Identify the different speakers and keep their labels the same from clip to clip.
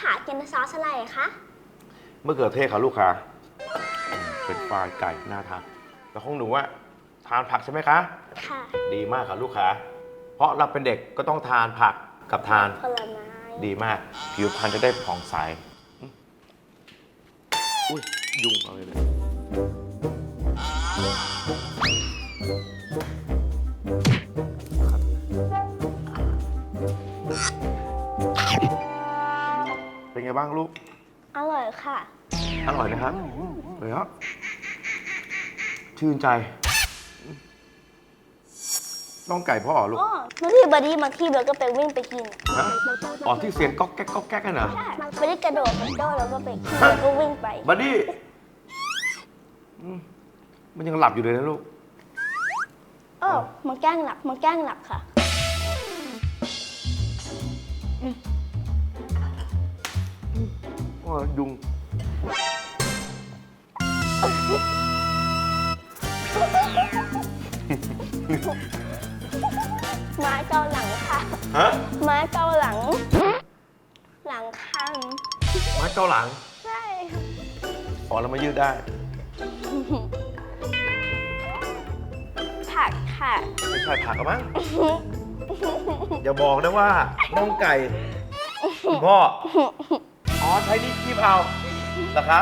Speaker 1: ค่ะกินซอสอะไรคะ
Speaker 2: มะเขือเทศค่ะลูกค้าอืมเป็นฟรายไก่น่าทานแล้วของหนูว่าทานผักใช่ไหมคะ
Speaker 1: ค่ะ
Speaker 2: ดีมากค่ะลูกค้าเพราะเราเป็นเด็กก็ต้องทานผักกับทาน
Speaker 1: ผลไม้
Speaker 2: ดีมาก ผิวพรรณจะได้ผ่องใสอืมอุ้ย ยุงเอาเลยเลย ไงบ้างลูก
Speaker 1: อร่อยค่ะ
Speaker 2: อร่อยนะครับเลยครับชื่นใจ ต้องไก่พ่อเหรอลูก
Speaker 1: โอ้บางทีบอดี้บางทีเบลก็ไปวิ่งไปกิน
Speaker 2: ฮะ อ๋อที่เสียงก๊อกแก๊กก๊อกแก๊กกันเหรอ
Speaker 1: ใช่บอดี้กระโดดกระโดดแล้วก็ไปกินแล้วก็วิ่งไป
Speaker 2: บัดดี้อืมมันยังหลับอยู่เลยนะลูก
Speaker 1: โอ้มันแกล้งหลับมันแกล้งหลับค่ะ
Speaker 2: ว่ายุง
Speaker 1: ไม้เกาหลังค่ะ
Speaker 2: ฮะ
Speaker 1: ไม้เกาหลัง หลังข้าง
Speaker 2: ไม้เกาหลัง
Speaker 1: ใช่
Speaker 2: อ๋อแล้วมายืดได้
Speaker 1: ผักค่ะ
Speaker 2: ไม่ใช่ผักหรอมั้ง อย่าบอกนะว่าน้องไก่คุณพ่ออ๋อ ใช้นี่คีบเอาเหรอคะ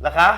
Speaker 2: เหรอคะ